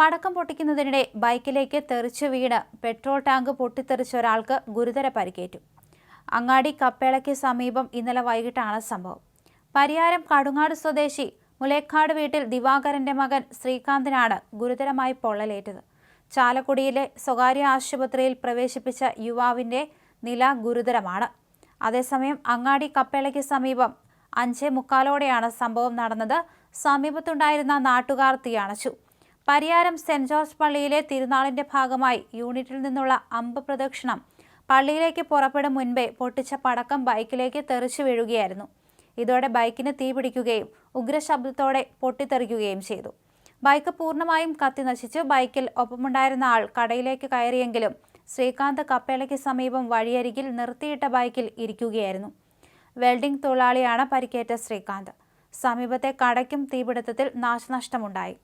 പടക്കം പൊട്ടിക്കുന്നതിനിടെ ബൈക്കിലേക്ക് തെറിച്ചു വീണ് പെട്രോൾ ടാങ്ക് പൊട്ടിത്തെറിച്ച ഒരാൾക്ക് ഗുരുതര പരിക്കേറ്റു. അങ്ങാടി കപ്പേളയ്ക്ക് സമീപം ഇന്നലെ വൈകിട്ടാണ് സംഭവം. പരിയാരം കടുങ്ങാട് സ്വദേശി മുലേക്കാട് വീട്ടിൽ ദിവാകരന്റെ മകൻ ശ്രീകാന്തിനാണ് ഗുരുതരമായി പൊള്ളലേറ്റത്. ചാലക്കുടിയിലെ സ്വകാര്യ ആശുപത്രിയിൽ പ്രവേശിപ്പിച്ച യുവാവിന്റെ നില ഗുരുതരമാണ്. അതേസമയം അങ്ങാടി കപ്പേളയ്ക്ക് സമീപം അഞ്ചേ മുക്കാലോടെയാണ് സംഭവം നടന്നത്. സമീപത്തുണ്ടായിരുന്ന നാട്ടുകാർ തീയണച്ചു പരിയാരം സെന്റ് ജോർജ് പള്ളിയിലെ തിരുനാളിന്റെ ഭാഗമായി യൂണിറ്റിൽ നിന്നുള്ള അമ്പ് പ്രദക്ഷിണം പള്ളിയിലേക്ക് പുറപ്പെടും മുൻപേ പൊട്ടിച്ച പടക്കം ബൈക്കിലേക്ക് തെറിച്ചു വീഴുകയായിരുന്നു. ഇതോടെ ബൈക്കിന് തീപിടിക്കുകയും ഉഗ്രശബ്ദത്തോടെ പൊട്ടിത്തെറിക്കുകയും ചെയ്തു. ബൈക്ക് പൂർണമായും കത്തി നശിച്ചു. ബൈക്കിൽ ഒപ്പമുണ്ടായിരുന്ന ആൾ കടയിലേക്ക് കയറിയെങ്കിലും ശ്രീകാന്ത് കപ്പേളയ്ക്ക് സമീപം വഴിയരികിൽ നിർത്തിയിട്ട ബൈക്കിൽ ഇരിക്കുകയായിരുന്നു. വെൽഡിംഗ് തൊഴിലാളിയാണ് പരിക്കേറ്റ ശ്രീകാന്ത്. സമീപത്തെ കടയ്ക്കും തീപിടുത്തത്തിൽ നാശനഷ്ടമുണ്ടായി.